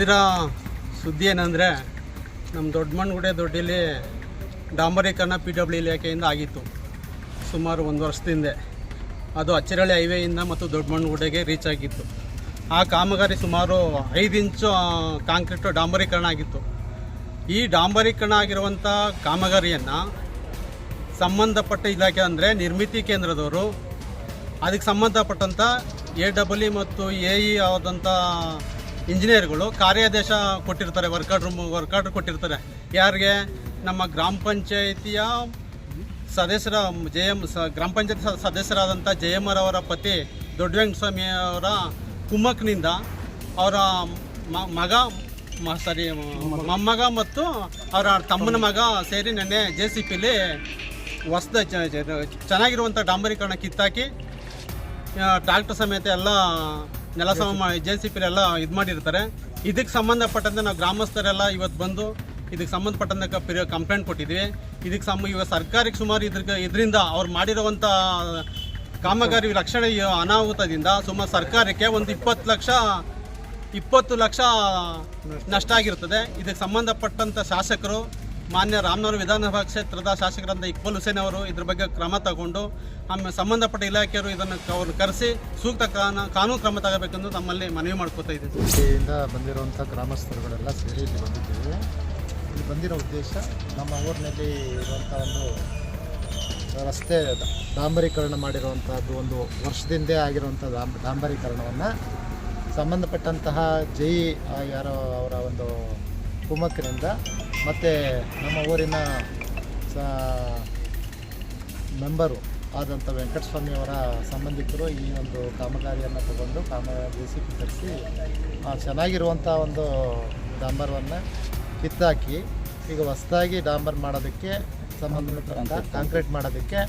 ದಿನ ಸುದ್ದಿ ಏನಂದರೆ ನಮ್ಮ ದೊಡ್ಡಮಣ್ಣಗುಡೆ ದೊಡ್ಡಲ್ಲಿ ಡಾಂಬರೀಕರಣ ಪಿ ಡಬ್ಲ್ಯೂ ಇಲಾಖೆಯಿಂದ ಆಗಿತ್ತು, ಸುಮಾರು ಒಂದು ವರ್ಷದಿಂದ. ಅದು ಅಚ್ಚರಳ್ಳಿ ಹೈವೇಯಿಂದ ಮತ್ತು ದೊಡ್ಡಮಣ್ಣಗುಡೆಗೆ ರೀಚ್ ಆಗಿತ್ತು. ಆ ಕಾಮಗಾರಿ ಸುಮಾರು ಐದು ಇಂಚು ಕಾಂಕ್ರೀಟು ಡಾಂಬರೀಕರಣ ಆಗಿತ್ತು. ಈ ಡಾಂಬರೀಕರಣ ಆಗಿರುವಂಥ ಕಾಮಗಾರಿಯನ್ನು ಸಂಬಂಧಪಟ್ಟ ಇಲಾಖೆ ಅಂದರೆ ನಿರ್ಮಿತಿ ಕೇಂದ್ರದವರು, ಅದಕ್ಕೆ ಸಂಬಂಧಪಟ್ಟಂಥ ಎ ಡಬಲ್ ಇ ಮತ್ತು ಎ ಇ ಆದಂಥ ಇಂಜಿನಿಯರ್ಗಳು ಕಾರ್ಯಾದೇಶ ಕೊಟ್ಟಿರ್ತಾರೆ ವರ್ಕ್ ರೂಮ್ ವರ್ಕ್ ಆರ್ಡ್ರ್ ಕೊಟ್ಟಿರ್ತಾರೆ. ಯಾರಿಗೆ? ನಮ್ಮ ಗ್ರಾಮ ಪಂಚಾಯಿತಿಯ ಸದಸ್ಯರ ಜೆ ಸ, ಗ್ರಾಮ ಪಂಚಾಯತ್ ಎಂ ಸದಸ್ಯರಾದಂಥ ಜಯಮ್ಮರವರ ಪತಿ ದೊಡ್ಡ ವೆಂಕಟಸ್ವಾಮಿ ಅವರ ಕುಮ್ಮಕ್ನಿಂದ ಅವರ ಮಗ ಸರಿ, ಮೊಮ್ಮಗ ಮತ್ತು ಅವರ ತಮ್ಮನ ಮಗ ಸೇರಿ ನೆನ್ನೆ ಜೆ ಸಿ ಪಿಲಿ ಹೊಸ್ದ ಚೆನ್ನಾಗಿರುವಂಥ ಡಾಂಬರೀಕರಣ ಕಿತ್ತಾಕಿ ಟ್ರಾಕ್ಟರ್ ಸಮೇತ ಎಲ್ಲ ನೆಲ ಸಮ ಮಾಡಿ ಜೆ ಸಿ ಪಿಲೆಲ್ಲ ಇದು ಮಾಡಿರ್ತಾರೆ. ಇದಕ್ಕೆ ಸಂಬಂಧಪಟ್ಟಂತೆ ನಾವು ಗ್ರಾಮಸ್ಥರೆಲ್ಲ ಇವತ್ತು ಬಂದು ಇದಕ್ಕೆ ಸಂಬಂಧಪಟ್ಟಂತೆ ಪಿರಿಯ ಕಂಪ್ಲೇಂಟ್ ಕೊಟ್ಟಿದ್ವಿ. ಇದಕ್ಕೆ ಸಮ, ಇವಾಗ ಸರ್ಕಾರಕ್ಕೆ ಸುಮಾರು ಇದ್ರ ಇದರಿಂದ ಅವ್ರು ಮಾಡಿರುವಂಥ ಕಾಮಗಾರಿ ರಕ್ಷಣೆ ಅನಾಹುತದಿಂದ ಸುಮಾರು ಸರ್ಕಾರಕ್ಕೆ ಒಂದು ಇಪ್ಪತ್ತು ಲಕ್ಷ ಇಪ್ಪತ್ತು ಲಕ್ಷ ನಷ್ಟ ಆಗಿರ್ತದೆ. ಇದಕ್ಕೆ ಸಂಬಂಧಪಟ್ಟಂಥ ಶಾಸಕರು ಮಾನ್ಯ ರಾಮನಗರ ವಿಧಾನಸಭಾ ಕ್ಷೇತ್ರದ ಶಾಸಕರಾದ ಇಕ್ಬಲ್ ಹುಸೇನ್ ಅವರು ಇದ್ರ ಬಗ್ಗೆ ಕ್ರಮ ತಗೊಂಡು ಆಮೇಲೆ ಸಂಬಂಧಪಟ್ಟ ಇಲಾಖೆಯವರು ಇದನ್ನು ಅವರು ಕರೆಸಿ ಸೂಕ್ತ ಕಾನ- ಕಾನೂನು ಕ್ರಮ ತಗೋಬೇಕೆಂದು ನಮ್ಮಲ್ಲಿ ಮನವಿ ಮಾಡ್ಕೋತಾ ಇದ್ದೀವಿ. ಇಂದ ಬಂದಿರುವಂಥ ಗ್ರಾಮಸ್ಥರುಗಳೆಲ್ಲ ಸೇರಿ ಇಲ್ಲಿ ಬಂದಿದ್ದೀವಿ. ಇಲ್ಲಿ ಬಂದಿರೋ ಉದ್ದೇಶ ನಮ್ಮ ಊರಿನಲ್ಲಿ ಇರುವಂಥ ಒಂದು ರಸ್ತೆ ಡಾಂಬರೀಕರಣ ಮಾಡಿರುವಂಥದ್ದು ಒಂದು ವರ್ಷದಿಂದೇ ಆಗಿರುವಂಥ ಡಾಂಬ, ಡಾಂಬರೀಕರಣವನ್ನು ಸಂಬಂಧಪಟ್ಟಂತಹ ಜೈ ಯಾರೋ ಅವರ ಒಂದು ಕುಮ್ಮಕ್ಕಿನಿಂದ ಮತ್ತು ನಮ್ಮ ಊರಿನ ಸ ಮೆಂಬರು ಆದಂಥ ವೆಂಕಟಸ್ವಾಮಿಯವರ ಸಂಬಂಧಿಕರು ಈ ಒಂದು ಕಾಮಗಾರಿಯನ್ನು ತಗೊಂಡು ಕಾಮಗಾರಿ ಕಿತ್ತರಿಸಿ ಚೆನ್ನಾಗಿರುವಂಥ ಒಂದು ಡಾಂಬರವನ್ನು ಕಿತ್ತಾಕಿ ಈಗ ಹೊಸದಾಗಿ ಡಾಂಬರ್ ಮಾಡೋದಕ್ಕೆ ಸಂಬಂಧಪಟ್ಟಂಥ ಕಾಂಕ್ರೀಟ್ ಮಾಡೋದಕ್ಕೆ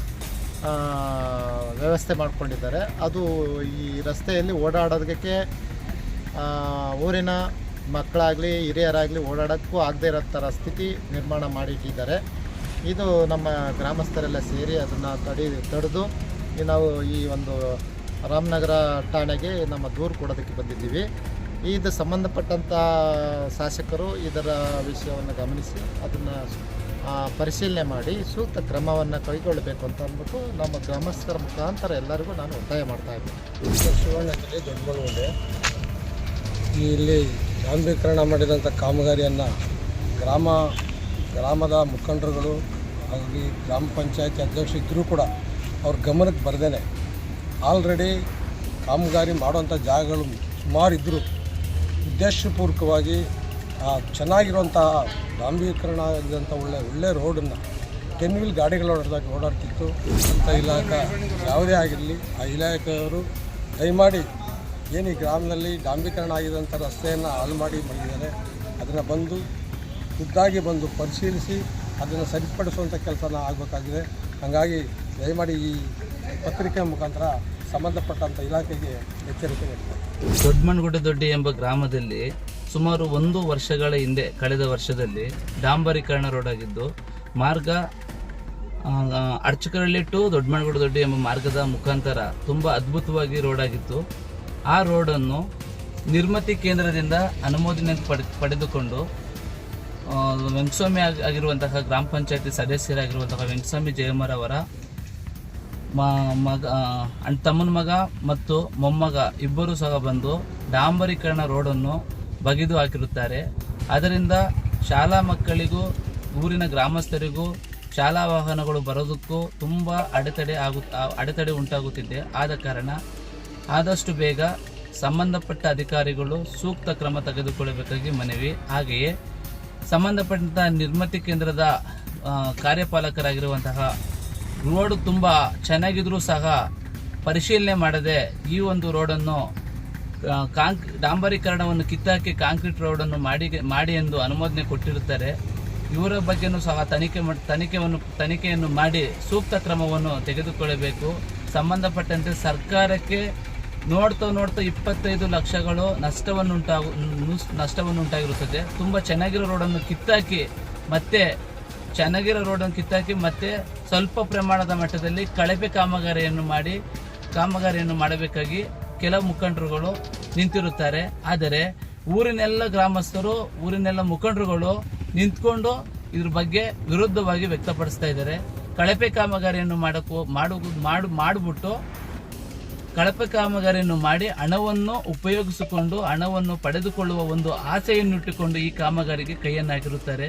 ವ್ಯವಸ್ಥೆ ಮಾಡಿಕೊಂಡಿದ್ದಾರೆ. ಅದು ಈ ರಸ್ತೆಯಲ್ಲಿ ಓಡಾಡೋದಕ್ಕೆ ಊರಿನ ಮಕ್ಕಳಾಗಲಿ, ಹಿರಿಯರಾಗಲಿ ಓಡಾಡೋಕ್ಕೂ ಆಗದೇ ಇರೋ ಥರ ಸ್ಥಿತಿ ನಿರ್ಮಾಣ ಮಾಡಿಟ್ಟಿದ್ದಾರೆ. ಇದು ನಮ್ಮ ಗ್ರಾಮಸ್ಥರೆಲ್ಲ ಸೇರಿ ಅದನ್ನು ತಡಿ, ತಡೆದು ನಾವು ಈ ಒಂದು ರಾಮನಗರ ಠಾಣೆಗೆ ನಮ್ಮ ದೂರು ಕೊಡೋದಕ್ಕೆ ಬಂದಿದ್ದೀವಿ. ಇದು ಸಂಬಂಧಪಟ್ಟಂಥ ಶಾಸಕರು ಇದರ ವಿಷಯವನ್ನು ಗಮನಿಸಿ ಅದನ್ನು ಪರಿಶೀಲನೆ ಮಾಡಿ ಸೂಕ್ತ ಕ್ರಮವನ್ನು ಕೈಗೊಳ್ಳಬೇಕು ಅಂತ ಅಂದ್ಬಿಟ್ಟು ನಮ್ಮ ಗ್ರಾಮಸ್ಥರ ಮುಖಾಂತರ ಎಲ್ಲರಿಗೂ ನಾನು ಒತ್ತಾಯ ಮಾಡ್ತಾ ಇದ್ದೀನಿ. ಶಿವಣ್ಣದಲ್ಲಿ ದೊಡ್ಡ ಇಲ್ಲಿ ಡಾಂಬರೀಕರಣ ಮಾಡಿದಂಥ ಕಾಮಗಾರಿಯನ್ನು ಗ್ರಾಮ, ಗ್ರಾಮದ ಮುಖಂಡರುಗಳು ಹಾಗಾಗಿ ಗ್ರಾಮ ಪಂಚಾಯತಿ ಅಧ್ಯಕ್ಷ ಇದ್ದರೂ ಕೂಡ ಅವ್ರ ಗಮನಕ್ಕೆ ಬರ್ದೇನೆ. ಆಲ್ರೆಡಿ ಕಾಮಗಾರಿ ಮಾಡುವಂಥ ಜಾಗಗಳು ಸುಮಾರು ಇದ್ದರು ಉದ್ದೇಶಪೂರ್ವಕವಾಗಿ, ಆ, ಚೆನ್ನಾಗಿರುವಂತಹ ಗಾಂಭೀಕರಣ ಒಳ್ಳೆ ಒಳ್ಳೆ ರೋಡನ್ನು ಟೆನ್ ವೀಲ್ ಗಾಡಿಗಳು ಓಡಾಡ್ದಾಗ ಓಡಾಡ್ತಿತ್ತು. ಅಂತ ಇಲಾಖೆ ಯಾವುದೇ ಆಗಿರಲಿ, ಆ ಇಲಾಖೆಯವರು ದಯಮಾಡಿ ಏನು ಈ ಗ್ರಾಮದಲ್ಲಿ ಡಾಂಬೀಕರಣ ಆಗಿದಂಥ ರಸ್ತೆಯನ್ನು ಹಾಳು ಮಾಡಿ ಮಾಡಿದ್ದಾರೆ ಅದನ್ನು ಬಂದು ಖುದ್ದಾಗಿ ಬಂದು ಪರಿಶೀಲಿಸಿ ಅದನ್ನು ಸರಿಪಡಿಸುವಂಥ ಕೆಲಸನ ಆಗಬೇಕಾಗಿದೆ. ಹಾಗಾಗಿ ದಯಮಾಡಿ ಈ ಪತ್ರಿಕೆ ಮುಖಾಂತರ ಸಂಬಂಧಪಟ್ಟಂಥ ಇಲಾಖೆಗೆ ಎಚ್ಚರಿಕೆ ನೀಡಿದೆ ದೊಡ್ಡಮಣಗುಡ್ಡ ದೊಡ್ಡಿ ಎಂಬ ಗ್ರಾಮದಲ್ಲಿ ಸುಮಾರು ಒಂದು ವರ್ಷಗಳ ಹಿಂದೆ, ಕಳೆದ ವರ್ಷದಲ್ಲಿ ಡಾಂಬರೀಕರಣ ರೋಡ್ ಆಗಿದ್ದು, ಮಾರ್ಗ ಅರ್ಚಕರಳ್ಳಿ ಟು ದೊಡ್ಡಮಣಗುಡ್ಡ ದೊಡ್ಡಿ ಎಂಬ ಮಾರ್ಗದ ಮುಖಾಂತರ ತುಂಬ ಅದ್ಭುತವಾಗಿ ರೋಡ್ ಆಗಿತ್ತು. ಆ ರೋಡನ್ನು ನಿರ್ಮತಿ ಕೇಂದ್ರದಿಂದ ಅನುಮೋದನೆ ಪಡೆ, ಪಡೆದುಕೊಂಡು ವೆಂಕಸ್ವಾಮಿ ಆಗಿರುವಂತಹ ಗ್ರಾಮ ಪಂಚಾಯತಿ ಸದಸ್ಯರಾಗಿರುವಂತಹ ವೆಂಕಸ್ವಾಮಿ ಜಯಮ್ಮರವರ ಮಗ ಅಣ್ಣ ತಮ್ಮನ ಮಗ ಮತ್ತು ಮೊಮ್ಮಗ ಇಬ್ಬರು ಸಹ ಬಂದು ಡಾಂಬರೀಕರಣ ರೋಡನ್ನು ಬಗೆದು ಹಾಕಿರುತ್ತಾರೆ. ಅದರಿಂದ ಶಾಲಾ ಮಕ್ಕಳಿಗೂ, ಊರಿನ ಗ್ರಾಮಸ್ಥರಿಗೂ ಶಾಲಾ ವಾಹನಗಳು ಬರೋದಕ್ಕೂ ತುಂಬ ಅಡೆತಡೆ ಆಗುತ್ತ ಅಡೆತಡೆ ಉಂಟಾಗುತ್ತಿದೆ. ಆದ ಕಾರಣ ಆದಷ್ಟು ಬೇಗ ಸಂಬಂಧಪಟ್ಟ ಅಧಿಕಾರಿಗಳು ಸೂಕ್ತ ಕ್ರಮ ತೆಗೆದುಕೊಳ್ಳಬೇಕಾಗಿ ಮನವಿ. ಹಾಗೆಯೇ ಸಂಬಂಧಪಟ್ಟಂತಹ ನಿರ್ಮತಿ ಕೇಂದ್ರದ ಕಾರ್ಯಪಾಲಕರಾಗಿರುವಂತಹ ರೋಡ್ ತುಂಬ ಚೆನ್ನಾಗಿದ್ರೂ ಸಹ ಪರಿಶೀಲನೆ ಮಾಡದೆ ಈ ಒಂದು ರೋಡನ್ನು ಕಾಂಕ್, ಡಾಂಬರೀಕರಣವನ್ನು ಕಿತ್ತಾಕಿ ಕಾಂಕ್ರೀಟ್ ರೋಡನ್ನು ಮಾಡಿ ಮಾಡಿ ಎಂದು ಅನುಮೋದನೆ ಕೊಟ್ಟಿರುತ್ತಾರೆ. ಇವರ ಬಗ್ಗೆನೂ ಸಹ ತನಿಖೆ ತನಿಖೆಯನ್ನು ತನಿಖೆಯನ್ನು ಮಾಡಿ ಸೂಕ್ತ ಕ್ರಮವನ್ನು ತೆಗೆದುಕೊಳ್ಳಬೇಕು. ಸಂಬಂಧಪಟ್ಟಂತೆ ಸರ್ಕಾರಕ್ಕೆ ನೋಡ್ತಾ ನೋಡ್ತಾ ಇಪ್ಪತ್ತೈದು ಲಕ್ಷಗಳು ನಷ್ಟವನ್ನುಂಟಾಗು ನುಸ್- ನಷ್ಟವನ್ನು ಉಂಟಾಗಿರುತ್ತದೆ ತುಂಬ ಚೆನ್ನಾಗಿರೋ ರೋಡನ್ನು ಕಿತ್ತಾಕಿ ಮತ್ತೆ ಚೆನ್ನಾಗಿರೋ ರೋಡನ್ನು ಕಿತ್ತಾಕಿ ಮತ್ತೆ ಸ್ವಲ್ಪ ಪ್ರಮಾಣದ ಮಟ್ಟದಲ್ಲಿ ಕಳಪೆ ಕಾಮಗಾರಿಯನ್ನು ಮಾಡಿ ಕಾಮಗಾರಿಯನ್ನು ಮಾಡಬೇಕಾಗಿ ಕೆಲವು ಮುಖಂಡರುಗಳು ನಿಂತಿರುತ್ತಾರೆ. ಆದರೆ ಊರಿನೆಲ್ಲ ಗ್ರಾಮಸ್ಥರು, ಊರಿನೆಲ್ಲ ಮುಖಂಡರುಗಳು ನಿಂತ್ಕೊಂಡು ಇದ್ರ ಬಗ್ಗೆ ವಿರುದ್ಧವಾಗಿ ವ್ಯಕ್ತಪಡಿಸ್ತಾ ಇದ್ದಾರೆ. ಕಳಪೆ ಕಾಮಗಾರಿಯನ್ನು ಮಾಡಕ್ಕೂ ಮಾಡು ಮಾಡು ಮಾಡಿಬಿಟ್ಟು ಕಳಪೆ ಕಾಮಗಾರಿಯನ್ನು ಮಾಡಿ ಹಣವನ್ನು ಉಪಯೋಗಿಸಿಕೊಂಡು ಹಣವನ್ನು ಪಡೆದುಕೊಳ್ಳುವ ಒಂದು ಆಸೆಯನ್ನು ಇಟ್ಟುಕೊಂಡು ಈ ಕಾಮಗಾರಿಗೆ ಕೈಯನ್ನು ಹಾಕಿರುತ್ತಾರೆ